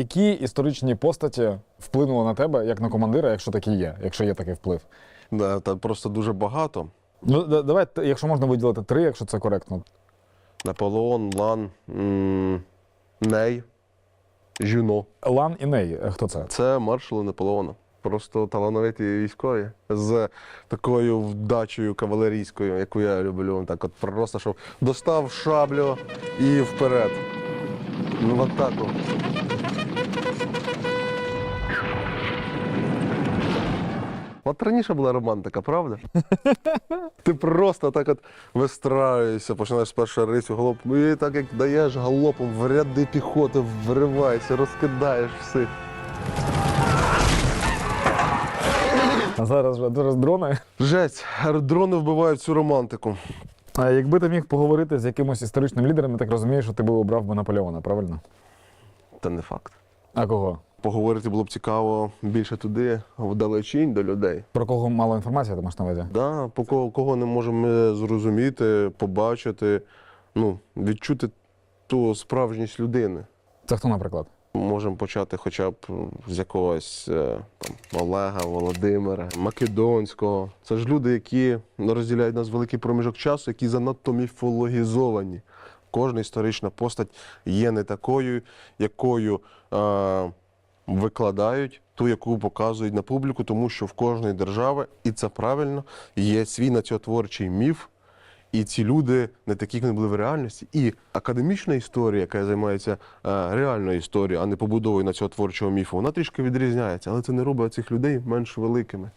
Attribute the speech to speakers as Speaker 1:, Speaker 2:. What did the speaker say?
Speaker 1: які історичні постаті вплинули на тебе як на командира, якщо такі є, якщо є такий вплив?
Speaker 2: Да, та просто дуже багато.
Speaker 1: Ну, да- давай, т- якщо можна виділити три, якщо це коректно.
Speaker 2: Наполеон, Лан, м, Ней, Жюно.
Speaker 1: Лан і Ней, е, хто це?
Speaker 2: Це маршали Наполеона. Просто талановиті військові з такою вдачею кавалерійською, яку я люблю. Так от просто щоб достав шаблю і вперед. Ну, в атаку. От раніше була романтика, правда? Ти просто так от вистраюєшся, починаєш з першого рису галопом, і так як даєш галопом в ряди піхоти, вриваєшся, розкидаєш всіх.
Speaker 1: А зараз вже зараз дрони.
Speaker 2: Жесть, дрони вбивають цю романтику.
Speaker 1: А якби ти міг поговорити з якимось історичним лідером, я так розумію, що ти би обрав би Наполеона, правильно?
Speaker 2: Та не факт.
Speaker 1: А кого?
Speaker 2: Поговорити було б цікаво більше туди, вдалечінь до людей.
Speaker 1: Про кого мало інформації, ти маєш на увазі?
Speaker 2: Да, по кого, кого не можемо зрозуміти, побачити, ну, відчути ту справжність людини.
Speaker 1: Це хто, наприклад?
Speaker 2: Можемо почати хоча б з якогось е, там, Олега, Володимира, Македонського. Це ж люди, які розділяють нас великий проміжок часу, які занадто міфологізовані. Кожна історична постать є не такою, якою е, викладають, ту, яку показують на публіку, тому що в кожної держави, і це правильно, є свій націотворчий міф, і ці люди не такі, як вони були в реальності. І академічна історія, яка займається е, реальною історією, а не побудовою націотворчого міфу, вона трішки відрізняється, але це не робить цих людей менш великими.